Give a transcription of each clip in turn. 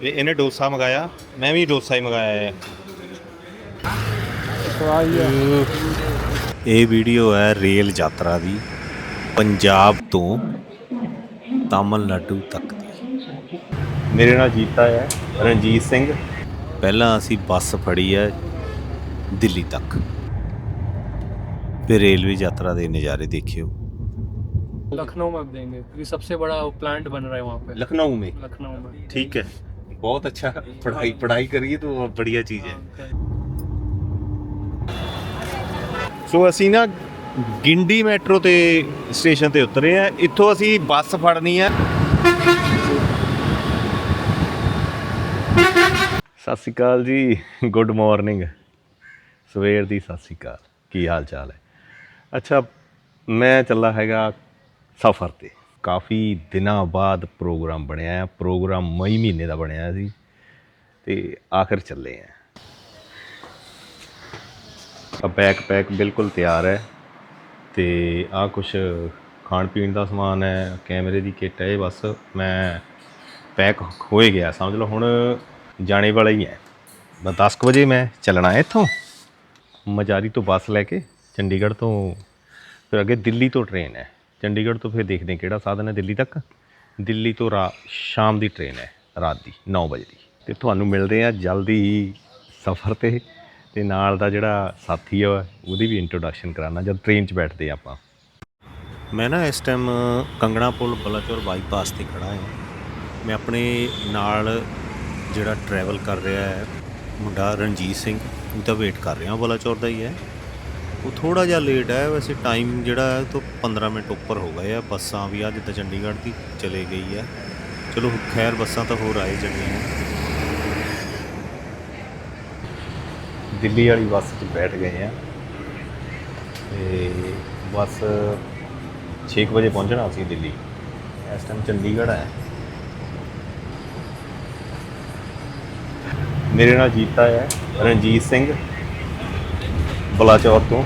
ਇਹ- ਇਹਨੇ ਡੋਸਾ ਮੰਗਾਇਆ ਮੈਂ ਵੀ ਡੋਸਾ ਹੀ ਮੰਗਾਇਆ ਹੈ ਇਹ ਵੀਡੀਓ ਹੈ ਰੇਲ ਯਾਤਰਾ ਦੀ ਪੰਜਾਬ ਤੋਂ ਤਾਮਿਲਨਾਡੂ ਤੱਕ ਦੀ ਮੇਰੇ ਨਾਲ ਜੀਤਾ ਹੈ ਰਣਜੀਤ ਸਿੰਘ ਪਹਿਲਾਂ ਅਸੀਂ ਬੱਸ ਫੜੀ ਹੈ ਦਿੱਲੀ ਤੱਕ ਫਿਰ ਰੇਲਵੇ ਯਾਤਰਾ ਦੇ ਨਜ਼ਾਰੇ ਦੇਖਿਓ लखनऊ में अब देंगे क्योंकि सबसे बड़ा प्लांट बन रहा है वहाँ पे लखनऊ में लखनऊ में ठीक है बहुत अच्छा पढ़ाई पढ़ाई करिए तो बहुत बढ़िया चीज़ है ਸੋ ਅਸੀਂ ਨਾ ਗਿੰਡੀ ਮੈਟਰੋ ਤੇ ਸਟੇਸ਼ਨ ਤੇ ਉਤਰੇ ਆ ਇੱਥੋਂ ਅਸੀਂ ਬੱਸ ਫੜਨੀ ਆ ਸਤਿ ਸ਼੍ਰੀ ਅਕਾਲ ਜੀ ਗੁੱਡ ਮਾਰਨਿੰਗ ਸਵੇਰ ਦੀ ਸਤਿ ਸ਼੍ਰੀ ਅਕਾਲ ਕੀ ਹਾਲ ਚਾਲ ਹੈ ਅੱਛਾ ਮੈਂ ਚੱਲਾ ਹੈਗਾ ਸਫ਼ਰ ਤੇ ਕਾਫੀ ਦਿਨਾਂ ਬਾਅਦ ਪ੍ਰੋਗਰਾਮ ਬਣਿਆ ਹੈ, ਪ੍ਰੋਗਰਾਮ ਮਈ ਮਹੀਨੇ ਦਾ ਬਣਿਆ ਸੀ ਤੇ ਆਖਰ ਚੱਲੇ ਆ ਆ ਬੈਗ ਪੈਕ ਬਿਲਕੁਲ ਤਿਆਰ ਹੈ ਤੇ ਆ ਕੁਝ ਖਾਣ ਪੀਣ ਦਾ ਸਮਾਨ ਹੈ, ਕੈਮਰੇ ਦੀ ਕਿੱਟ ਹੈ, ਇਹ ਬਸ ਮੈਂ ਪੈਕ ਹੋਏ ਗਿਆ, ਸਮਝ ਲਓ ਹੁਣ ਜਾਣੇ ਵਾਲਾ ਹੀ ਹੈ। ਮੈਂ 10 ਕੁ ਵਜੇ ਮੈਂ ਚੱਲਣਾ ਹੈ ਇੱਥੋਂ ਮਜਾਰੀ ਤੋਂ ਬੱਸ ਲੈ ਕੇ ਚੰਡੀਗੜ੍ਹ ਤੋਂ, ਫਿਰ ਅੱਗੇ ਦਿੱਲੀ ਤੋਂ ਟ੍ਰੇਨ ਹੈ। ਚੰਡੀਗੜ੍ਹ ਤੋਂ ਫਿਰ ਦੇਖਦੇ ਹਾਂ ਕਿਹੜਾ ਸਾਧਨ ਹੈ ਦਿੱਲੀ ਤੱਕ। ਦਿੱਲੀ ਤੋਂ ਰਾ, ਸ਼ਾਮ ਦੀ ਟ੍ਰੇਨ ਹੈ, ਰਾਤ ਦੀ 9 ਵਜੇ ਦੀ। ਤੇ ਤੁਹਾਨੂੰ ਮਿਲਦੇ ਆ ਜਲਦੀ ਹੀ ਸਫ਼ਰ ਤੇ। ਤੇ ਨਾਲ ਦਾ ਜਿਹੜਾ ਸਾਥੀ ਆ, ਉਹਦੀ ਵੀ ਇੰਟਰੋਡਕਸ਼ਨ ਕਰਾਉਣਾ, ਜਦ ਟ੍ਰੇਨ 'ਚ ਬੈਠਦੇ ਆ ਆਪਾਂ। ਮੈਂ ਨਾ ਇਸ ਟਾਈਮ ਕੰਗਣਾ ਪੁਲ ਬਲਾਚੌਰ ਬਾਈਪਾਸ ਤੇ ਖੜਾ ਹਾਂ। ਮੈਂ ਆਪਣੇ ਨਾਲ ਜਿਹੜਾ ਟਰੈਵਲ ਕਰ ਰਿਹਾ ਹੈ, ਮੁੰਡਾ ਰਣਜੀਤ ਸਿੰਘ, ਉਹਦਾ ਵੇਟ ਕਰ ਰਿਹਾ, ਬਲਾਚੌਰ ਦਾ ਹੀ ਹੈ। ਉਹ ਥੋੜਾ ਜਿਹਾ ਲੇਟ ਹੈ, ਵੈਸੇ ਟਾਈਮ ਜਿਹੜਾ ਹੈ ਤੋਂ 15 ਮਿੰਟ ਉੱਪਰ ਹੋ ਗਏ ਆ, ਬੱਸਾਂ ਵੀ ਅੱਜ ਤਾਂ ਚੰਡੀਗੜ੍ਹ ਦੀ ਚਲੇ ਗਈ ਹੈ। ਚਲੋ ਖੈਰ ਬੱਸਾਂ ਤਾਂ ਹੋਰ ਆਏ ਜਾਂਦੀਆਂ ਨੇ। ਦਿੱਲੀ ਵਾਲੀ ਬੱਸ 'ਚ ਬੈਠ ਗਏ ਆ। ਤੇ ਬੱਸ 6 ਵਜੇ ਪਹੁੰਚਣਾ ਸੀ ਦਿੱਲੀ। ਇਸ ਟਾਈਮ ਚੰਡੀਗੜ੍ਹ ਹੈ। ਮੇਰੇ ਨਾਲ ਜੀਤਾ ਹੈ, ਰਣਜੀਤ ਸਿੰਘ। ਬਲਾਚੌਰ ਤੋਂ।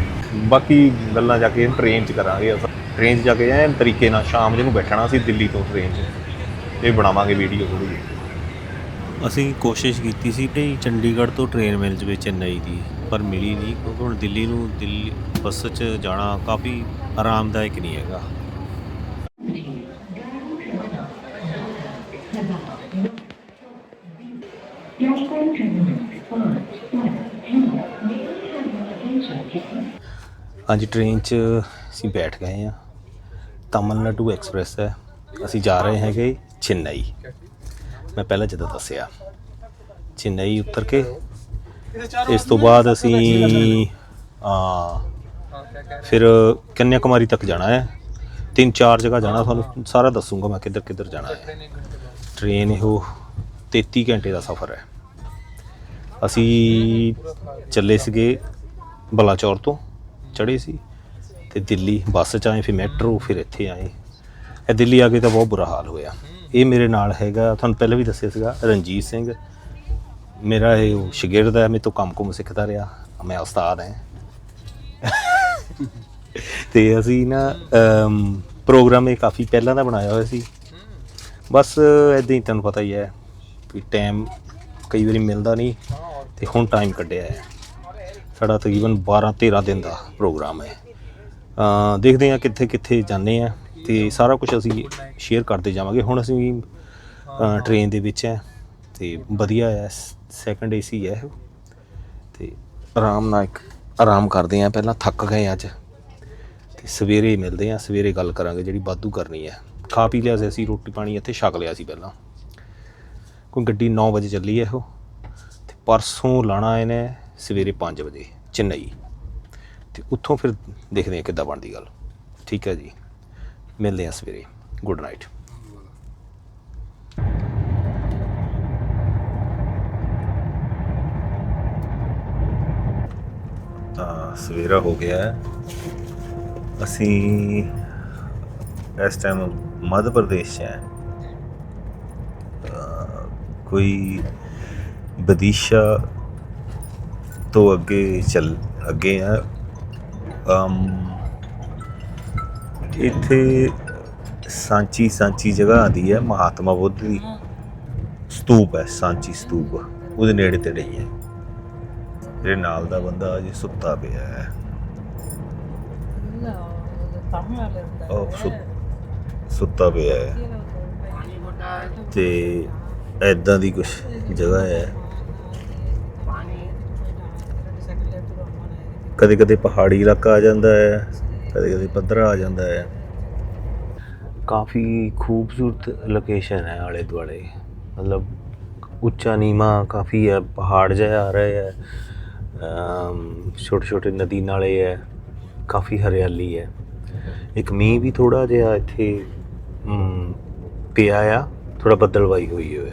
ਬਾਕੀ ਗੱਲਾਂ ਜਾ ਕੇ ਟ੍ਰੇਨ 'ਚ ਕਰਾਂਗੇ ਆਪਾਂ ਟ੍ਰੇਨ 'ਚ ਜਾ ਕੇ ਐਨ ਤਰੀਕੇ ਨਾਲ ਸ਼ਾਮ ਜਿਹਨੂੰ ਬੈਠਣਾ ਸੀ, ਦਿੱਲੀ ਤੋਂ ਟ੍ਰੇਨ 'ਚ। ਇਹ ਬਣਾਵਾਂਗੇ ਵੀਡੀਓ ਥੋੜੀ ਜਿਹੀ। ਅਸੀਂ ਕੋਸ਼ਿਸ਼ ਕੀਤੀ ਸੀ ਕਿ ਚੰਡੀਗੜ੍ਹ ਤੋਂ ਟ੍ਰੇਨ ਮਿਲ ਜਵੇ ਚੇਨਈ ਦੀ, ਪਰ ਮਿਲੀ ਨਹੀਂ। ਕਿਉਂਕਿ ਹੁਣ ਦਿੱਲੀ ਨੂੰ ਦਿੱਲੀ ਬੱਸ 'ਚ ਜਾਣਾ ਕਾਫੀ ਆਰਾਮਦਾਇਕ ਨਹੀਂ ਹੈਗਾ। ਅੱਜ ਟ੍ਰੇਨ 'ਚ ਅਸੀਂ ਬੈਠ ਗਏ ਆ ਤਾਮਿਲਨਾਡੂ ਐਕਸਪ੍ਰੈਸ ਹੈ। ਅਸੀਂ ਜਾ ਰਹੇ ਹੈਗੇ ਚੇਨਈ। ਮੈਂ ਪਹਿਲਾਂ ਜਦੋਂ ਦੱਸਿਆ, ਚੇਨਈ ਉਤਰ ਕੇ ਇਸ ਤੋਂ ਬਾਅਦ ਅਸੀਂ ਆ ਫਿਰ ਕੰਨਿਆ ਕੁਮਾਰੀ ਤੱਕ ਜਾਣਾ ਹੈ। ਤਿੰਨ ਚਾਰ ਜਗ੍ਹਾ ਜਾਣਾ, ਤੁਹਾਨੂੰ ਸਾਰਾ ਦੱਸੂਗਾ ਮੈਂ ਕਿੱਧਰ ਕਿੱਧਰ ਜਾਣਾ ਹੈ। ਟ੍ਰੇਨ ਇਹੋ 33 ਘੰਟੇ ਦਾ ਸਫ਼ਰ ਹੈ। ਅਸੀਂ ਚੱਲੇ ਸੀਗੇ ਬਲਾਚੌਰ ਤੋਂ। ਚੜ੍ਹੇ ਸੀ ਤੇ ਦਿੱਲੀ ਬੱਸ 'ਚ ਆਏ ਫਿਰ ਮੈਟਰੋ ਫਿਰ ਇੱਥੇ ਆਏ। ਇਹ ਦਿੱਲੀ ਆ ਕੇ ਤਾਂ ਬਹੁਤ ਬੁਰਾ ਹਾਲ ਹੋਇਆ। ਇਹ ਮੇਰੇ ਨਾਲ ਹੈਗਾ ਤੁਹਾਨੂੰ ਪਹਿਲਾਂ ਵੀ ਦੱਸਿਆ ਸੀਗਾ ਰਣਜੀਤ ਸਿੰਘ। ਮੇਰਾ ਇਹ ਉਹ ਸ਼ਾਗਿਰਦ ਹੈ ਮੇਰੇ ਤੋਂ ਕੰਮ ਕੁਮ ਸਿੱਖਦਾ ਰਿਹਾ। ਮੈਂ ਉਸਤਾਦ ਹਾਂ। ਤੇ ਅਸੀਂ ਨਾ ਅਮ, ਪ੍ਰੋਗਰਾਮ ਇਹ ਕਾਫੀ ਪਹਿਲਾਂ ਦਾ ਬਣਾਇਆ ਹੋਇਆ ਸੀ। ਬਸ ਐਦਾਂ ਹੀ ਤੁਹਾਨੂੰ ਪਤਾ ਹੀ ਹੈ ਵੀ ਟਾਈਮ ਕਈ ਵਾਰੀ ਮਿਲਦਾ ਨਹੀਂ ਤੇ ਹੁਣ ਟਾਈਮ ਕੱਢਿਆ ਹੈ। ਸਾਡਾ ਤਕਰੀਬਨ 12 13 ਦਿਨ ਦਾ ਪ੍ਰੋਗਰਾਮ ਹੈ। ਦੇਖਦੇ ਹਾਂ ਕਿੱਥੇ ਕਿੱਥੇ ਜਾਂਦੇ ਆ ਤੇ ਸਾਰਾ ਕੁਝ ਅਸੀਂ ਸ਼ੇਅਰ ਕਰਦੇ ਜਾਵਾਂਗੇ। ਹੁਣ ਅਸੀਂ ਟ੍ਰੇਨ ਦੇ ਵਿੱਚ ਹੈ ਤੇ ਵਧੀਆ ਹੈ ਸੈਕੰਡ ਏਸੀ ਹੈ ਇਹ ਤੇ ਆਰਾਮ ਨਾਲ ਇੱਕ ਆਰਾਮ ਕਰਦੇ ਆ ਪਹਿਲਾਂ ਥੱਕ ਗਏ ਅੱਜ। ਤੇ ਸਵੇਰੇ ਮਿਲਦੇ ਆ ਸਵੇਰੇ ਗੱਲ ਕਰਾਂਗੇ ਜਿਹੜੀ ਵਾਧੂ ਕਰਨੀ ਹੈ। ਖਾ ਪੀ ਲਿਆ ਸੀ ਅਸੀਂ, ਰੋਟੀ ਪਾਣੀ ਇੱਥੇ ਛਕ ਲਿਆ ਸੀ ਪਹਿਲਾਂ। ਕੋਈ ਗੱਡੀ 9 ਵਜੇ ਚੱਲੀ ਹੈ ਉਹ। ਤੇ ਪਰਸੋਂ ਲਾਣਾ ਇਹਨੇ ਸਵੇਰੇ 5 ਵਜੇ, ਚੇਨਈ। ਤੇ ਉੱਥੋਂ ਫਿਰ ਦੇਖਦੇ ਹਾਂ ਕਿੱਦਾਂ ਬਣਦੀ ਗੱਲ। ਠੀਕ ਹੈ ਜੀ। ਮਿਲਦੇ ਹਾਂ ਸਵੇਰੇ। ਗੁੱਡ ਨਾਈਟ ਤਾਂ ਸਵੇਰਾ ਹੋ ਗਿਆ ਅਸੀਂ ਇਸ ਟਾਈਮ ਮੱਧ ਪ੍ਰਦੇਸ਼ 'ਚ ਹੈ। ਕੋਈ ਵਿਦਿਸ਼ਾ ਤੋਂ ਅੱਗੇ ਚੱਲ ਅੱਗੇ ਆ। ਅਮ ਇੱਥੇ ਸਾਂਚੀ ਸਾਂਚੀ ਜਗ੍ਹਾ ਆਦੀ ਹੈ ਮਹਾਤਮਾ ਬੁੱਧ ਦੀ ਸਤੂਪ ਹੈ ਸਾਂਚੀ ਸਤੂਪ। ਉਹਦੇ ਨੇੜੇ ਤੇੜੇ ਹੀ ਹੈ। ਮੇਰੇ ਨਾਲ ਦਾ ਬੰਦਾ ਅਜੇ ਸੁੱਤਾ ਪਿਆ ਹੈ। ਉਹ ਸੁ- ਸੁੱਤਾ ਪਿਆ ਹੈ। ਤੇ ਐਦਾਂ ਦੀ ਕੁਝ ਜਗ੍ਹਾ ਹੈ? ਕਦੇ ਕਦੇ ਪਹਾੜੀ ਇਲਾਕਾ ਆ ਜਾਂਦਾ ਹੈ ਕਦੇ ਕਦੇ ਪੱਧਰਾ ਆ ਜਾਂਦਾ ਹੈ। ਕਾਫੀ ਖੂਬਸੂਰਤ ਲੋਕੇਸ਼ਨ ਹੈ ਆਲੇ ਦੁਆਲੇ। ਮਤਲਬ ਉੱਚਾ ਨੀਮਾ ਕਾਫੀ ਹੈ, ਪਹਾੜ ਜਿਹਾ ਆ ਰਹੇ ਹੈ। ਛੋਟੇ ਛੋਟੇ ਨਦੀ ਨਾਲੇ ਹੈ, ਕਾਫੀ ਹਰਿਆਲੀ ਹੈ। ਇੱਕ ਮੀਂਹ ਵੀ ਥੋੜਾ ਜਿਹਾ ਇੱਥੇ ਪਿਆ ਆ ਥੋੜਾ ਬੱਦਲਵਾਈ ਹੋਈ ਹੋਵੇ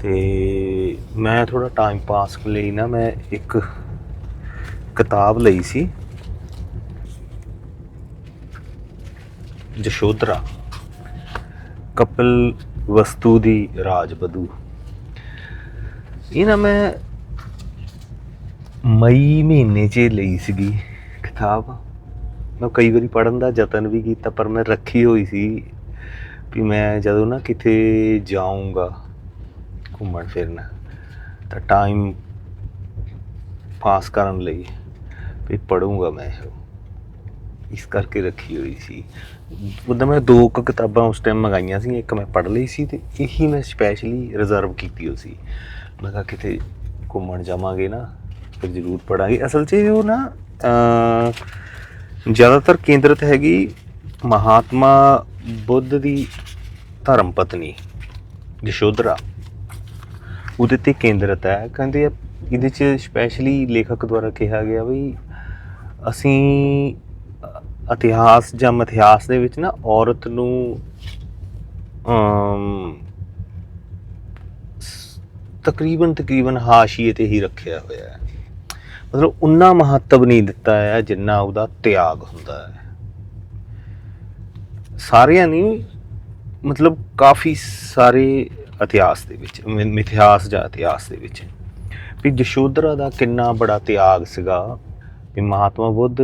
ਤੇ ਮੈਂ ਥੋੜਾ ਟਾਈਮ ਪਾਸ ਲਈ ਨਾ, ਮੈਂ ਇੱਕ ਕਿਤਾਬ ਲਈ ਸੀ। ਜਸ਼ੋਧਰਾ, ਕਪਿਲ ਵਸਤੂ ਦੀ ਰਾਜਬਧੂ ਇਹ ਨਾ ਮੈਂ ਮਈ ਮਹੀਨੇ 'ਚ ਲਈ ਸੀਗੀ ਕਿਤਾਬ। ਮੈਂ ਕਈ ਵਾਰੀ ਪੜਨ ਦਾ ਯਤਨ ਵੀ ਕੀਤਾ, ਪਰ ਮੈਂ ਰੱਖੀ ਹੋਈ ਸੀ ਵੀ ਮੈਂ ਜਦੋਂ ਨਾ ਕਿਤੇ ਜਾਊਂਗਾ ਘੁੰਮਣ ਫਿਰਨ, ਤਾਂ ਟਾਈਮ ਪਾਸ ਕਰਨ ਲਈ। ਵੀ ਪੜੂੰਗਾ ਮੈਂ। ਇਹ ਇਸ ਕਰਕੇ ਰੱਖੀ ਹੋਈ ਸੀ। ਉਦੋਂ ਮੈਂ ਦੋ ਕੁ ਕਿਤਾਬਾਂ ਉਸ ਟਾਈਮ ਮੰਗਾਈਆਂ ਸੀ, ਇੱਕ ਮੈਂ ਪੜ੍ਹ ਲਈ ਸੀ ਤੇ ਇਹੀ ਮੈਂ ਸਪੈਸ਼ਲੀ ਰਿਜ਼ਰਵ ਕੀਤੀ ਹੋਈ ਸੀ। ਮੈਂ ਕਿਹਾ ਕਿਤੇ ਘੁੰਮਣ ਜਾਵਾਂਗੇ ਨਾ, ਫਿਰ ਜ਼ਰੂਰ ਪੜਾਂਗੇ ਅਸਲ 'ਚ ਉਹ ਨਾ ਜ਼ਿਆਦਾਤਰ ਕੇਂਦਰਿਤ ਹੈਗੀ ਮਹਾਤਮਾ ਬੁੱਧ ਦੀ ਧਰਮ ਪਤਨੀ, ਯਸ਼ੋਧਰਾ। ਉਹਦੇ ਤੇ ਕੇਂਦਰਿਤ ਹੈ। ਕਹਿੰਦੇ ਆ, ਇਹਦੇ 'ਚ ਸਪੈਸ਼ਲੀ ਲੇਖਕ ਦੁਆਰਾ ਕਿਹਾ ਗਿਆ ਵੀ ਅਸੀਂ ਇਤਿਹਾਸ ਜਾਂ ਮਿਥਿਹਾਸ ਦੇ ਵਿੱਚ ਨਾ ਔਰਤ ਨੂੰ, ਅਮ ਤਕਰੀਬਨ ਤਕਰੀਬਨ ਹਾਸ਼ੀਏ ਤੇ ਹੀ ਰੱਖਿਆ ਹੋਇਆ ਹੈ। ਮਤਲਬ ਉਨਾ ਮਹੱਤਵ ਨਹੀਂ ਦਿੱਤਾ ਹੈ ਜਿੰਨਾ ਉਹਦਾ ਤਿਆਗ ਹੁੰਦਾ ਹੈ। ਸਾਰਿਆਂ ਨਹੀਂ ਮਤਲਬ ਕਾਫੀ ਸਾਰੇ ਇਤਿਹਾਸ ਦੇ ਵਿੱਚ ਮਿਥਿਹਾਸ ਜਾਂ ਇਤਿਹਾਸ ਦੇ ਵਿੱਚ ਵੀ ਯਸ਼ੋਧਰਾ ਦਾ ਕਿੰਨਾ ਬੜਾ ਤਿਆਗ ਸੀਗਾ। ਵੀ ਮਹਾਤਮਾ ਬੁੱਧ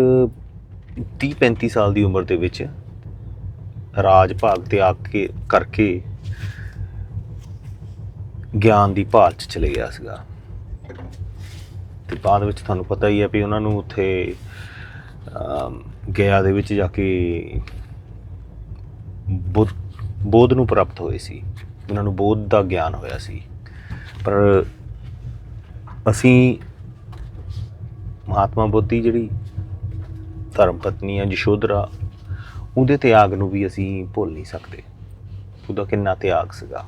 30 35 ਸਾਲ ਦੀ ਉਮਰ ਦੇ ਵਿੱਚ ਰਾਜ ਭਾਗ ਤਿਆਗ ਕੇ, ਕਰਕੇ ਗਿਆਨ ਦੀ ਭਾਲ 'ਚ ਚਲੇ ਗਿਆ ਸੀਗਾ। ਤੇ ਬਾਅਦ ਵਿੱਚ ਤੁਹਾਨੂੰ ਪਤਾ ਹੀ ਹੈ ਵੀ ਉਹਨਾਂ ਨੂੰ ਉੱਥੇ ਗਿਆ ਦੇ ਵਿੱਚ ਜਾ ਕੇ ਬੁੱਧ, ਬੋਧ ਨੂੰ ਪ੍ਰਾਪਤ ਹੋਏ ਸੀ। ਉਹਨਾਂ ਨੂੰ ਬੋਧ ਦਾ ਗਿਆਨ ਹੋਇਆ ਸੀ। ਪਰ ਅਸੀਂ ਮਹਾਤਮਾ ਬੁੱਧ ਦੀ ਜਿਹੜੀ ਧਰਮ ਪਤਨੀ ਆ ਯਸ਼ੋਧਰਾ, ਉਹਦੇ ਤਿਆਗ ਨੂੰ ਵੀ ਅਸੀਂ ਭੁੱਲ ਨਹੀਂ ਸਕਦੇ। ਉਹਦਾ ਕਿੰਨਾ ਤਿਆਗ ਸੀਗਾ।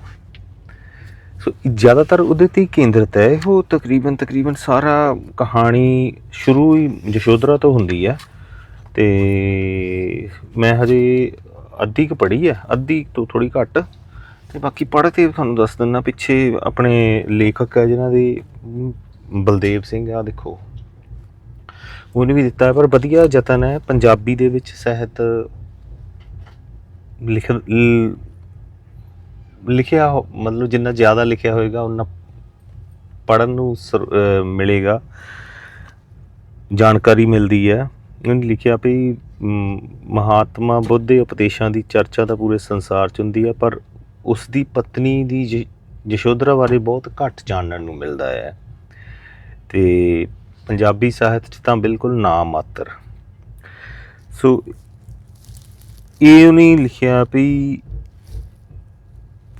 ਸੋ ਜ਼ਿਆਦਾਤਰ ਉਹਦੇ ਤੇ ਕੇਂਦਰਿਤ ਹੈ। ਉਹ ਤਕਰੀਬਨ ਤਕਰੀਬਨ ਸਾਰਾ ਕਹਾਣੀ ਸ਼ੁਰੂ ਹੀ ਯਸ਼ੋਧਰਾ ਤੋਂ ਹੁੰਦੀ ਹੈ। ਤੇ ਮੈਂ ਹਜੇ ਅੱਧੀ ਕੁ ਪੜ੍ਹੀ ਹੈ। ਅੱਧੀ ਤੋਂ ਥੋੜੀ ਘੱਟ। ਤੇ ਬਾਕੀ ਪੜ੍ਹ ਕੇ ਤੁਹਾਨੂੰ ਦੱਸ ਦਿੰਦਾ ਪਿੱਛੇ ਆਪਣੇ ਲੇਖਕ ਹੈ ਜਿਨ੍ਹਾਂ ਦੇ, ਬਲਦੇਵ ਸਿੰਘ ਆ, ਦੇਖੋ। ਉਹਨੇ ਵੀ ਦਿੱਤਾ ਹੈ, ਪਰ ਵਧੀਆ ਯਤਨ ਹੈ ਪੰਜਾਬੀ ਦੇ ਵਿੱਚ ਸਾਹਿਤ ਲਿਖ ਲਿਖਿਆ ਹੋ- ਮਤਲਬ ਜਿੰਨਾ ਜ਼ਿਆਦਾ ਲਿਖਿਆ ਹੋਏਗਾ ਉਨਾ ਪੜਨ ਨੂੰ ਸਰ- ਮਿਲੇਗਾ। ਜਾਣਕਾਰੀ ਮਿਲਦੀ ਹੈ। ਉਹਨੇ ਲਿਖਿਆ ਵੀ ਮਹਾਤਮਾ ਬੁੱਧ ਦੇ ਉਪਦੇਸ਼ਾਂ ਦੀ ਚਰਚਾ ਤਾਂ ਪੂਰੇ ਸੰਸਾਰ 'ਚ ਹੁੰਦੀ ਹੈ ਪਰ ਉਸ ਦੀ ਪਤਨੀ ਦੀ ਜ- ਯਸ਼ੋਧਰਾ ਬਾਰੇ ਬਹੁਤ ਘੱਟ ਜਾਣਨ ਨੂੰ ਮਿਲਦਾ ਹੈ। ਤੇ ਪੰਜਾਬੀ ਸਾਹਿਤ 'ਚ ਤਾਂ ਬਿਲਕੁਲ ਨਾ ਮਾਤਰ ਸੋ, ਇਹ ਉਹਨੇ ਲਿਖਿਆ ਵੀ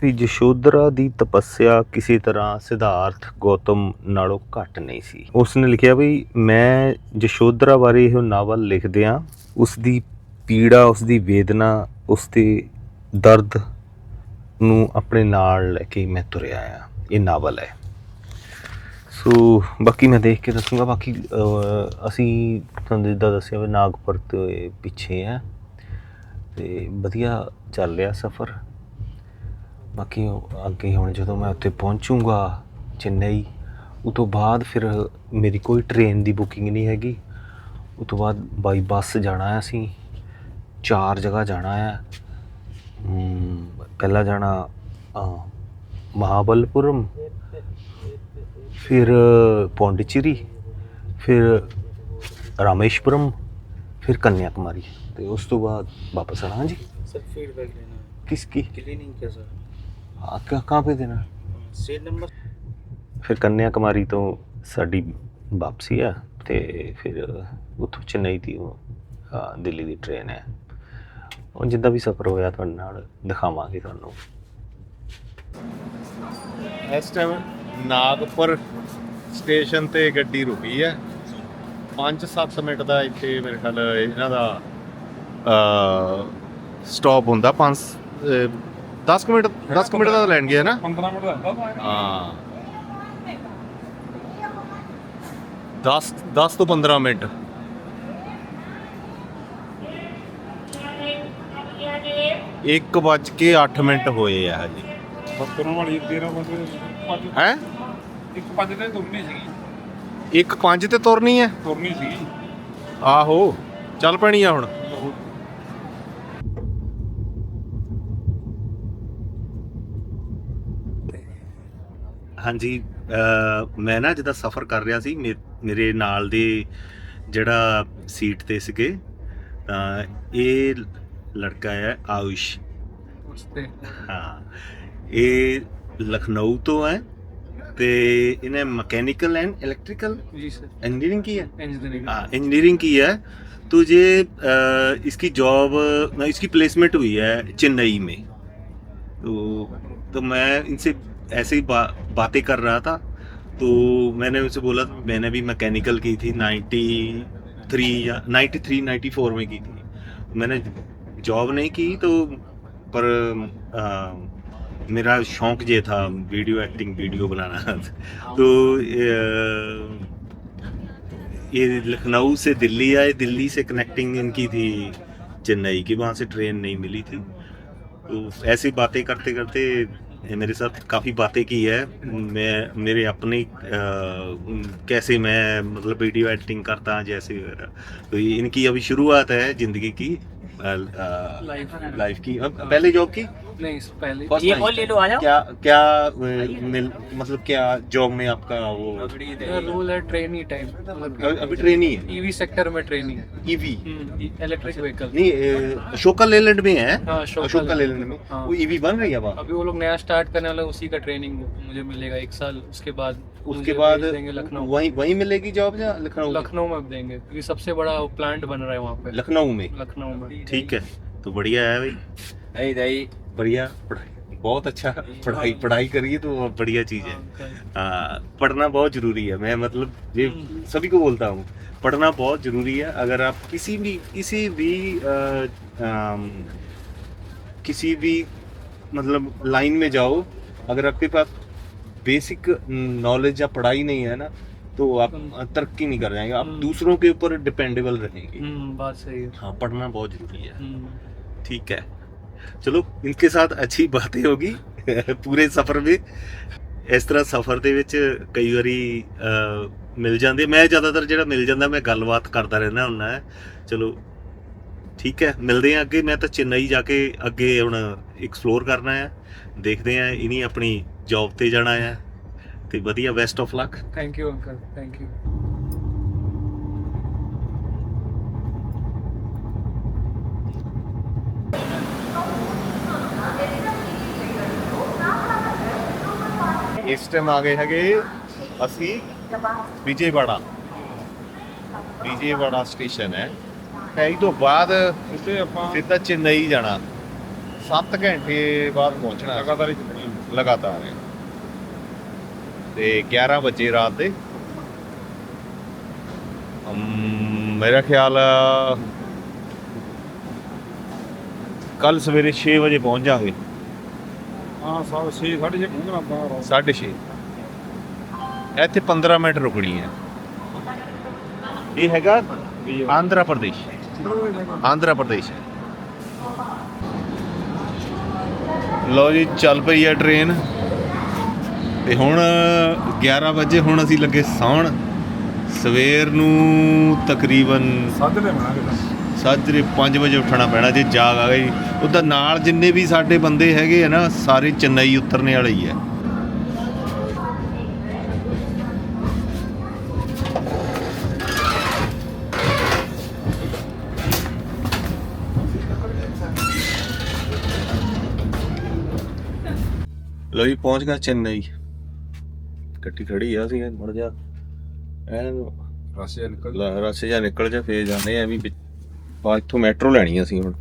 ਵੀ ਯਸ਼ੋਧਰਾ ਦੀ ਤਪੱਸਿਆ ਕਿਸੇ ਤਰ੍ਹਾਂ ਸਿਧਾਰਥ ਗੌਤਮ ਨਾਲੋਂ ਘੱਟ ਨਹੀਂ ਸੀ। ਉਸ ਨੇ ਲਿਖਿਆ ਵੀ, ਮੈਂ ਯਸ਼ੋਧਰਾ ਬਾਰੇ ਇਹ ਨਾਵਲ ਲਿਖਦਿਆਂ ਉਸ ਦੀ ਪੀੜਾ ਉਸ ਦੀ ਵੇਦਨਾ ਉਸ ਦੇ ਦਰਦ ਨੂੰ ਆਪਣੇ ਨਾਲ ਲੈ ਕੇ ਮੈਂ ਤੁਰਿਆ ਆ ਇਹ ਨਾਵਲ ਹੈ। ਸੋ ਬਾਕੀ ਮੈਂ ਦੇਖ ਕੇ ਦੱਸੂਗਾ ਬਾਕੀ ਅਸੀਂ ਤੁਹਾਨੂੰ ਜਿੱਦਾਂ ਦੱਸਿਆ ਵੀ ਨਾਗਪੁਰ ਤੋਂ ਪਿੱਛੇ ਆ ਤੇ ਵਧੀਆ ਚੱਲ ਰਿਹਾ ਸਫ਼ਰ। ਬਾਕੀ ਅੱਗੇ ਹੁਣ ਜਦੋਂ ਮੈਂ ਉੱਥੇ ਪਹੁੰਚੂਗਾ ਚੇਨਈ ਉਹ ਤੋਂ ਬਾਅਦ ਫਿਰ ਮੇਰੀ ਕੋਈ ਟ੍ਰੇਨ ਦੀ ਬੁਕਿੰਗ ਨਹੀਂ ਹੈਗੀ। ਉਹ ਤੋਂ ਬਾਅਦ ਬਾਈ ਬੱਸ ਜਾਣਾ ਹੈ ਅਸੀਂ ਚਾਰ ਜਗ੍ਹਾ ਜਾਣਾ ਹੈ। ਹਮ, ਪਹਿਲਾ ਜਾਣਾ ਅ, ਮਹਾਬਲਪੁਰਮ ਫਿਰ ਪੌਂਡੀਚੇਰੀ ਫਿਰ ਰਾਮੇਸ਼ਪੁਰਮ ਫਿਰ ਕੰਨਿਆਕੁਮਾਰੀ ਤੇ ਉਸ ਤੋਂ ਬਾਅਦ ਵਾਪਸ ਆਣਾ ਹਾਂਜੀ सर फीडबैक लेना है किसकी क्लीनिंग क्या सर हाँ, कहाँ कहाँ पे देना ਸੇਲ ਨੰਬਰ ਫਿਰ ਕੰਨਿਆ ਕੁਮਾਰੀ ਤੋਂ ਸਾਡੀ ਵਾਪਸੀ ਆ ਤੇ ਫਿਰ ਉੱਥੋਂ ਚੇਨਈ ਦੀ ਉਹ ਅ, ਦਿੱਲੀ ਦੀ ਟ੍ਰੇਨ ਹੈ ਉਹ ਜਿੱਦਾਂ ਵੀ ਸਫ਼ਰ ਹੋਇਆ ਤੁਹਾਡੇ ਨਾਲ ਦਿਖਾਵਾਂਗੇ ਤੁਹਾਨੂੰ ਇਸ ਟਾਈਮ ਨਾਗਪੁਰ ਸਟੇਸ਼ਨ ਤੇ ਗੱਡੀ ਰੁਕੀ ਹੈ। 5-7 ਮਿੰਟ ਦਾ ਇੱਥੇ ਮੇਰੇ ਖਿਆਲ ਇਹਨਾਂ ਦਾ ਅ ਸਟਾਪ ਹੁੰਦਾ। 5 10 ਮਿੰਟ 10 ਮਿੰਟ ਦਾ ਲੈਣ ਗਿਆ ਨਾ। 15 ਮਿੰਟ ਦਾ ਹਾਂ। 10 10 ਤੋਂ 15 ਮਿੰਟ। ਇੱਕ ਵੱਜ ਕੇ 8 ਮਿੰਟ ਹੋਏ ਆ ਹਜੇ। ਬੱਕਰੋਂ ਵਾਲੀ 13 ਵਜੇ ਹੈ? ਇੱਕ ਪੰਜ ਤੇ ਤੁਰਨੀ ਸੀਗੀ। ਇੱਕ ਪੰਜ ਤੇ ਤੁਰਨੀ ਹੈ? ਤੁਰਨੀ ਸੀਗੀ। ਆਹੋ ਚੱਲ ਪੈਣੀ ਆ ਹੁਣ। ਹਾਂਜੀ ਮੈਂ ਨਾ ਜਦੋਂ ਸਫ਼ਰ ਕਰ ਰਿਹਾ ਸੀ ਮੇ- ਮੇਰੇ ਨਾਲ ਦੇ ਜਿਹੜਾ ਸੀਟ ਤੇ ਸੀਗੇ ਤਾਂ ਇਹ ਲੜਕਾ ਹੈ ਆਯੁਸ਼। ਹਾਂ ਇਹ ਲਖਨਊ ਤੋਂ ਹੈ ਤੇ ਇਹਨੇ ਮਕੈਨੀਕਲ ਐਂਡ ਇਲੈਕट्रिकल जी सर इंजीनियरिंग की है इंजीनियरिंग हाँ इंजीनियरिंग की है तो ये अ, इसकी जॉब इसकी प्लेसमेंट हुई है चेन्नई में तो तो मैं इनसे ऐसे ही बा, बातें कर रहा था तो मैंने उनसे बोला मैंने भी मैकेनिकल की थी 93 या 93 94 में की थी मैंने जॉब नहीं की तो पर अ, मेरा शौक ये था वीडियो एक्टिंग वीडियो बनाना। तो ये लखनऊ से दिल्ली आए दिल्ली से कनेक्टिंग इनकी थी चेन्नई की। वहाँ से ट्रेन नहीं मिली थी। तो ऐसी बातें करते करते मेरे साथ काफ़ी बातें की है। मैं मेरे अपने कैसे मैं मतलब वीडियो एडिटिंग करता जैसे वगैरह। तो इनकी अभी शुरुआत है ज़िंदगी की लाइफ लाइफ की। अब पहले जॉब की? नहीं पहले First ये time? और ले लो आ जाओ। क्या क्या अ, मिल मतलब क्या जॉब में आपका वो मेरा रोल है ट्रेनी टाइम अभी अभी ट्रेनी है? ईवी सेक्टर में ट्रेनिंग ईवी इलेक्ट्रिक व्हीकल नहीं अ, अशोका लेलैंड में है? हाँ अशोका अशोका लेलैंड। में। हाँ। वो ईवी बन रही है वहाँ अभी वो लोग नया स्टार्ट करने वाले हैं, उसी का ट्रेनिंग मुझे मिलेगा एक साल उसके बाद उसके मुझे बाद भेज देंगे लखनऊ। वहीं वहीं मिलेगी जॉब या लखनऊ लखनऊ में देंगे क्योंकि सबसे बड़ा प्लांट बन रहा है वहाँ पे। लखनऊ में? लखनऊ में। ठीक है। तो बढ़िया है भाई। दही दही बढ़िया पढ़ाई बहुत अच्छा। पढ़ाई पढ़ाई करिए तो बढ़िया चीज़ है। हाँ पढ़ना बहुत ज़रूरी है। मैं मतलब ये सभी को बोलता हूँ पढ़ना बहुत ज़रूरी है। अगर आप किसी भी किसी भी अ, अम, किसी भी मतलब लाइन में जाओ अगर आपके पास बेसिक नॉलेज या पढ़ाई नहीं है ना तो आप तरक्की नहीं कर जाएँगे। आप हम्म। दूसरों के ऊपर डिपेंडेबल रहेंगे। हम्म बात सही है। हाँ पढ़ना बहुत ज़रूरी है। हम्म, ठीक है। ਚਲੋ ਇਨਕੇ ਸਾਥ ਅੱਛੀ ਬਾतें होगी ਪੂਰੇ ਸਫ਼ਰ ਵਿੱਚ ਇਸ ਤਰ੍ਹਾਂ ਸਫ਼ਰ ਦੇ ਵਿੱਚ ਕਈ ਵਾਰੀ ਮਿਲ ਜਾਂਦੇ ਮੈਂ ਜ਼ਿਆਦਾਤਰ ਜਿਹੜਾ ਮਿਲ ਜਾਂਦਾ ਮੈਂ ਗੱਲਬਾਤ ਕਰਦਾ ਰਹਿੰਦਾ ਹੁੰਦਾ ਹੈ ਚਲੋ ਠੀਕ ਹੈ ਮਿਲਦੇ ਆ ਅੱਗੇ ਮੈਂ ਤਾਂ ਚੇਨਈ ਜਾ ਕੇ ਅੱਗੇ ਹੁਣ ਐਕਸਪਲੋਰ ਕਰਨਾ ਹੈ ਦੇਖਦੇ ਆ ਇਨੀ ਆਪਣੀ ਜੌਬ ਤੇ ਜਾਣਾ ਹੈ ਤੇ ਵਧੀਆ best of luck thank you uncle thank you ਇਸ ਟਾਈਮ ਆ ਗਏ ਹੈਗੇ ਅਸੀਂ ਵਿਜੇਵਾੜਾ। ਵਿਜੇਵਾੜਾ ਸਟੇਸ਼ਨ ਹੈ। ਕਈ ਤੋਂ ਬਾਅਦ ਉੱਤੇ ਆਪਾਂ ਸਿੱਧਾ ਚੇਨਈ ਜਾਣਾ। 7 ਘੰਟੇ ਬਾਅਦ ਪਹੁੰਚਣਾ। ਲਗਾਤਾਰ ਲਗਾਤਾਰ ਤੇ 11 ਵਜੇ ਰਾਤ ਦੇ। ਮੇਰਾ ਖਿਆਲ ਕੱਲ ਸਵੇਰੇ 6 ਵਜੇ ਪਹੁੰਚ ਜਾਗੇ। ਹਾਂ ਸਾਢੇ 6 6:30 ਪਹੁੰਚਣਾ ਬਾਹਰ ਆ। 6:30 ਇੱਥੇ 15 ਮਿੰਟ ਰੁਕਣੀ ਹੈ। ਇਹ ਹੈਗਾ ਆਂਧਰਾ ਪ੍ਰਦੇਸ਼। ਆਂਧਰਾ ਪ੍ਰਦੇਸ਼ ਲਓ ਜੀ ਚੱਲ ਪਈ ਹੈ ਟ੍ਰੇਨ। ਤੇ ਹੁਣ 11 ਵਜੇ ਹੁਣ ਅਸੀਂ ਲੱਗੇ ਸੌਣ ਸਵੇਰ ਨੂੰ ਤਕਰੀਬਨ ਸਾਢੇ ਸਾਜਰੇ 5 ਵਜੇ ਉੱਠਣਾ ਪੈਣਾ ਜੇ ਜਾਗ ਆ ਗਈ। ਉਹਦਾ ਨਾਲ ਜਿੰਨੇ ਵੀ ਸਾਡੇ ਬੰਦੇ ਹੈਗੇ ਆ ਨਾ ਸਾਰੇ ਚੇਨਈ ਉਤਰਨੇ ਵਾਲੇ ਹੀ ਆ। ਲੋ ਜੀ ਪਹੁੰਚ ਗਏ ਚੇਨਈ। ਗੱਡੀ ਖੜੀ ਆ ਅਸੀਂ ਮੜ ਜਾ। ਐਨ ਨਿਕਲ ਰਸੇ ਜਾਂ ਨਿਕਲ ਜਾ ਫੇਰ ਜਾਂਦੇ ਆ ਵੀ ਆਪਾਂ ਇੱਥੋਂ ਮੈਟਰੋ ਲੈਣੀ ਅਸੀਂ ਹੁਣ।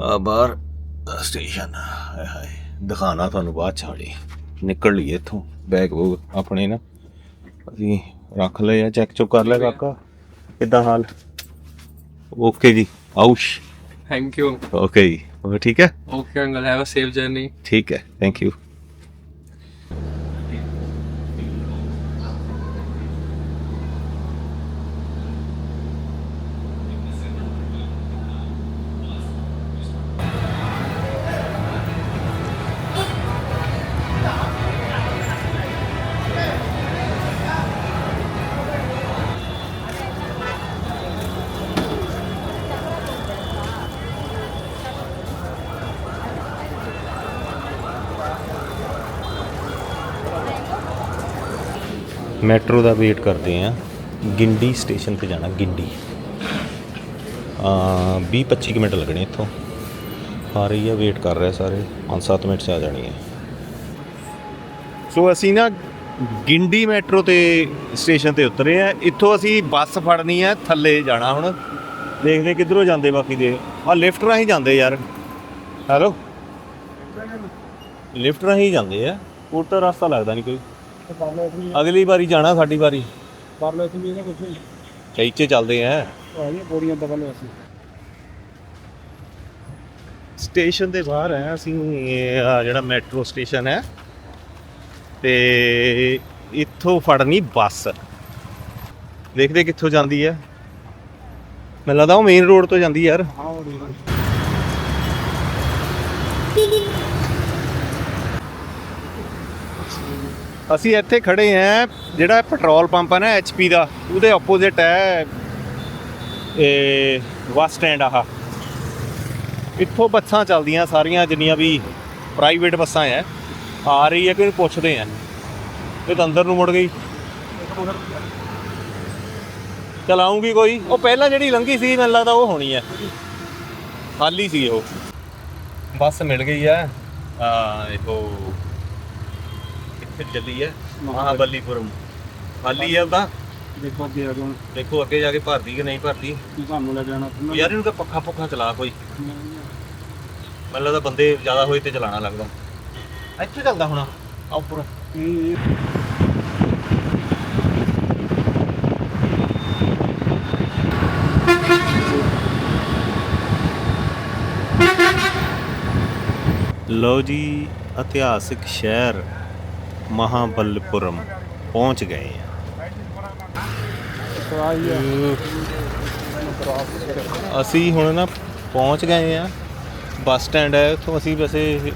ਆ ਬਾਹਰ ਸਟੇਸ਼ਨ ਹਾਏ ਹਾਏ ਦਿਖਾਣਾ ਤੁਹਾਨੂੰ ਬਾਅਦ ਛਾੜੇ ਨਿਕਲ ਲਈਏ ਇੱਥੋਂ ਬੈਗ ਬੂਗ ਆਪਣੇ ਨਾ। ਅਸੀਂ ਰੱਖ ਲਏ ਆ ਚੈੱਕ ਚੁੱਕ ਕਰ ਲੈ ਕਾਕਾ। ਕਿੱਦਾਂ ਹਾਲ? ਓਕੇ ਜੀ ਆਊਸ਼ ਥੈਂਕ ਯੂ ਓਕੇ ਜੀ ਠੀਕ ਹੈ? Okay uncle have a safe journey ਠੀਕ ਹੈ ਥੈਂਕ ਯੂ ਮੈਟਰੋ ਦਾ ਵੇਟ ਕਰਦੇ ਆ। ਗਿੰਡੀ ਸਟੇਸ਼ਨ ਤੇ ਜਾਣਾ, ਗਿੰਡੀ। ਆ 20 25 ਕੁ ਮਿੰਟ ਲੱਗਣੇ ਇੱਥੋਂ। ਆ ਰਹੀ ਆ, ਵੇਟ ਕਰ ਰਿਹਾ ਸਾਰੇ। 5-7 ਮਿੰਟ 'ਚ ਆ ਜਾਣੀ ਹੈ ਸੋ ਅਸੀਂ ਨਾ ਗਿੰਡੀ ਮੈਟਰੋ ਤੇ ਸਟੇਸ਼ਨ ਤੇ ਉਤਰੇ ਆ। ਇੱਥੋਂ ਅਸੀਂ ਬੱਸ ਫੜਨੀ ਆ, ਥੱਲੇ ਜਾਣਾ ਹੁਣ। ਦੇਖਦੇ ਕਿੱਧਰੋਂ ਜਾਂਦੇ ਬਾਕੀ ਦੇ। ਆ ਲਿਫਟ ਰਾਹੀਂ ਜਾਂਦੇ ਯਾਰ। ਹੈਲੋ? ਲਿਫਟ ਰਾਹੀਂ ਜਾਂਦੇ ਆ। ਹੋਰ ਤਾਂ ਰਸਤਾ ਲੱਗਦਾ ਨਹੀਂ ਕੋਈ। ਅਗਲੀ ਵਾਰੀ ਜਾਣਾ ਸਾਡੀ ਵਾਰੀ। ਕਰ ਲੈ ਤੁਸੀਂ ਇਹਦਾ ਕੁਝ ਨਹੀਂ ਕਈਚੇ ਚੱਲਦੇ ਆ। ਆ ਗਈਆਂ ਬੋਰੀਆਂ ਦਬਾ ਲਿਆ ਸੀ ਸਟੇਸ਼ਨ ਦੇ ਬਾਹਰ ਹੈ ਅਸੀਂ ਇਹ ਆਹ ਜਿਹੜਾ ਮੈਟਰੋ ਸਟੇਸ਼ਨ ਹੈ ਤੇ ਇੱਥੋਂ ਫੜਨੀ ਬੱਸ। ਦੇਖਦੇ ਕਿੱਥੋਂ ਜਾਂਦੀ ਹੈ ਮੈਨੂੰ ਲੱਗਦਾ ਉਹ ਮੇਨ ਰੋਡ ਤੋਂ ਜਾਂਦੀ ਯਾਰ। ਹਾਂ ਉਹ ਦੇਖ ਅਸੀਂ ਇੱਥੇ ਖੜੇ ਆਂ ਜਿਹੜਾ ਪੈਟਰੋਲ ਪੰਪ ਹੈ ਨਾ ਐਚਪੀ ਦਾ, ਉਹਦੇ ਆਪੋਜ਼ਿਟ ਹੈ, ਇਹ ਬੱਸ ਸਟੈਂਡ ਆਹ। ਇੱਥੋਂ ਬੱਸਾਂ ਚੱਲਦੀਆਂ ਸਾਰੀਆਂ, ਜਿੰਨੀਆਂ ਵੀ ਪ੍ਰਾਈਵੇਟ ਬੱਸਾਂ ਐ। ਆ ਰਹੀ ਹੈ ਕਿ ਪੁੱਛਦੇ ਆ ਇਹ ਤਾਂ ਅੰਦਰ ਨੂੰ ਮੁੜ ਗਈ। ਚਲਾਉਂਗੀ ਕੋਈ। ਉਹ ਪਹਿਲਾਂ ਜਿਹੜੀ ਲੰਗੀ ਸੀ, ਮੈਨੂੰ ਲੱਗਦਾ ਉਹ ਹੋਣੀ ਹੈ ਖਾਲੀ ਸੀ ਉਹ। ਬੱਸ ਮਿਲ ਗਈ ਹੈ ਆ ਇਹੋ। ਕਿੱਥੇ ਚੱਲੀ ਹੈ ਮਹਾਬਲੀਪੁਰਮ। ਖਾਲੀ ਹੈ ਉਹਦਾ ਦੇਖੋ ਅੱਗੇ ਆ ਜਾਣ ਦੇਖੋ ਅੱਗੇ ਜਾ ਕੇ ਭਰਦੀ ਕਿ ਨਹੀਂ ਭਰਦੀ? ਤੂੰ ਸਾਨੂੰ ਲੈ ਜਾਣਾ ਯਾਰ ਇਹਨੂੰ ਤਾਂ ਪੱਖਾ ਪੁੱਖਾ ਚਲਾ ਕੋਈ। ਮੈਨੂੰ ਲੱਗਦਾ ਬੰਦੇ ਜ਼ਿਆਦਾ ਹੋਏ ਤੇ ਚਲਾਣਾ ਲੱਗਦਾ। ਇੱਥੇ ਚੱਲਦਾ ਹੁਣ ਆ ਉੱਪਰ। ਲੋ ਜੀ ਇਤਿਹਾਸਿਕ ਸ਼ਹਿਰ। ਮਹਾਬਲਪੁਰਮ ਪਹੁੰਚ ਗਏ ਹਾਂ ਅਸੀਂ ਹੁਣ ਨਾ ਪਹੁੰਚ ਗਏ ਆ। ਬੱਸ ਸਟੈਂਡ ਹੈ, ਉੱਥੋਂ ਅਸੀਂ ਵੈਸੇ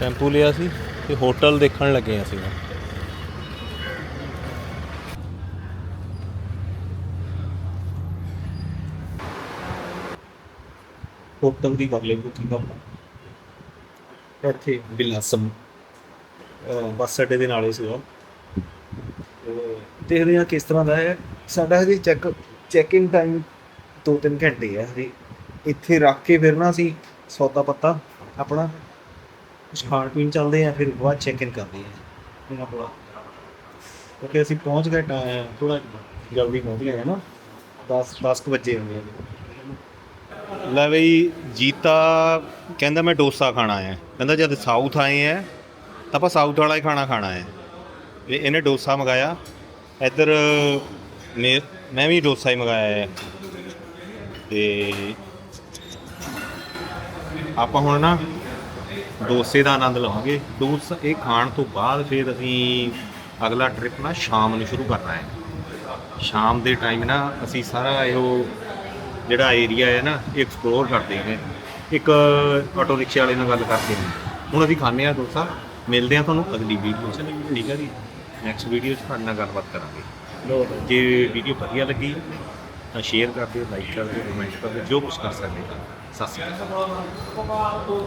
ਟੈਂਪੂ ਲਿਆ ਸੀ ਤੇ ਹੋਟਲ ਦੇਖਣ ਲੱਗੇ ਅਸੀਂ। ਹੋਟਲ ਦੀ ਕਰ ਲਈ ਬੁਕਿੰਗ ਆਪਾਂ। ਇੱਥੇ ਬਿਲਾਸਮ ਬੱਸ ਅੱਡੇ ਦੇ ਨਾਲ ਹੀ ਸੀਗਾ। ਤੇ ਦੇਖਦੇ ਹਾਂ ਕਿਸ ਤਰ੍ਹਾਂ ਦਾ ਹੈ। ਸਾਡਾ ਹਜੇ ਚੈੱਕ ਚੈਕਿੰਗ ਟਾਈਮ 2-3 ਘੰਟੇ ਹੈ ਹਜੇ। ਇੱਥੇ ਰੱਖ ਕੇ ਫਿਰ ਨਾ ਅਸੀਂ ਸੌਦਾ ਪੱਤਾ ਆਪਣਾ। ਕੁਝ ਖਾਣ ਪੀਣ ਚੱਲਦੇ ਆ, ਫਿਰ ਬਾਅਦ ਚੈੱਕ ਇਨ ਕਰਦੇ ਆ। ਇਹਨਾਂ ਕੋਲ ਕਿਉਂਕਿ ਅਸੀਂ ਪਹੁੰਚ ਗਏ ਥੋੜਾ ਜਲਦੀ ਪਹੁੰਚ ਗਏ ਨਾ। 10 10 ਕੁ ਵਜੇ ਹੋਏ ਲੈ ਬਈ ਜੀਤਾ ਕਹਿੰਦਾ ਮੈਂ ਡੋਸਾ ਖਾਣਾ ਹੈ ਕਹਿੰਦਾ ਜਦ ਸਾਊਥ ਆਏ ਆ ਤਾਂ ਆਪਾਂ ਸਾਊਥ ਵਾਲਾ ਹੀ ਖਾਣਾ ਖਾਣਾ ਹੈ। ਤੇ ਇਹਨੇ ਡੋਸਾ ਮੰਗਾਇਆ। ਇੱਧਰ, ਮੇ, ਮੈਂ ਵੀ ਡੋਸਾ ਹੀ ਮੰਗਾਇਆ ਹੈ। ਤੇ ਆਪਾਂ ਹੁਣ ਨਾ ਡੋਸੇ ਦਾ ਆਨੰਦ ਲਵਾਂਗੇ। ਡੋਸਾ, ਇਹ ਖਾਣ ਤੋਂ ਬਾਅਦ ਫਿਰ ਅਸੀਂ ਅਗਲਾ ਟ੍ਰਿਪ ਨਾ ਸ਼ਾਮ ਨੂੰ ਸ਼ੁਰੂ ਕਰਨਾ ਹੈ। ਸ਼ਾਮ ਦੇ ਟਾਈਮ ਨਾ ਅਸੀਂ ਸਾਰਾ ਇਹੋ ਜਿਹੜਾ ਏਰੀਆ ਹੈ ਨਾ ਐਕਸਪਲੋਰ ਕਰਦੇ ਹਾਂ। ਇੱਕ ਆਟੋ ਰਿਕਸ਼ੇ ਵਾਲੇ ਨਾਲ ਗੱਲ ਕਰਦੇ ਹਾਂ ਹੁਣ ਅਸੀਂ ਖਾਂਦੇ ਹਾਂ ਡੋਸਾ। ਮਿਲਦੇ ਹਾਂ ਤੁਹਾਨੂੰ ਅਗਲੀ ਵੀਡੀਓ 'ਚ। ਠੀਕ ਹੈ ਜੀ? ਨੈਕਸਟ ਵੀਡੀਓ 'ਚ ਤੁਹਾਡੇ ਨਾਲ ਗੱਲਬਾਤ ਕਰਾਂਗੇ। ਜੇ। ਵੀਡੀਓ ਵਧੀਆ ਲੱਗੀ ਤਾਂ ਸ਼ੇਅਰ ਕਰ ਦਿਓ ਲਾਈਕ ਕਰ ਦਿਓ ਕਮੈਂਟ ਕਰ ਦਿਓ ਜੋ ਕੁਝ ਕਰ ਸਕਦੇ ਸਤਿ ਸ਼੍ਰੀ ਅਕਾਲ।